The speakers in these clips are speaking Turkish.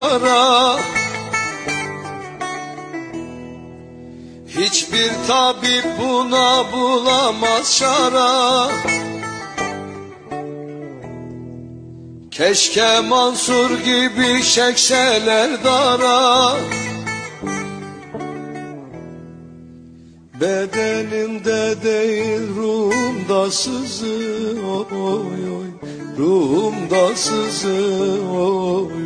ara. Hiçbir tabip buna bulamaz şara. Keşke Mansur gibi şekşeler dara. Bedenimde değil ruhumda sızı oy oy Ruhumda sızı oy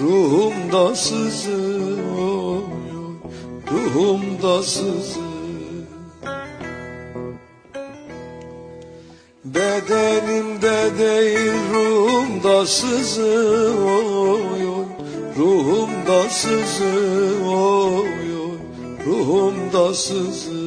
Ruhumda sızı oy oy Ruhumda sızı Bedenimde değil ruhumda sızı oy oy Ruhumda sızı oy oy Ruhumda sızı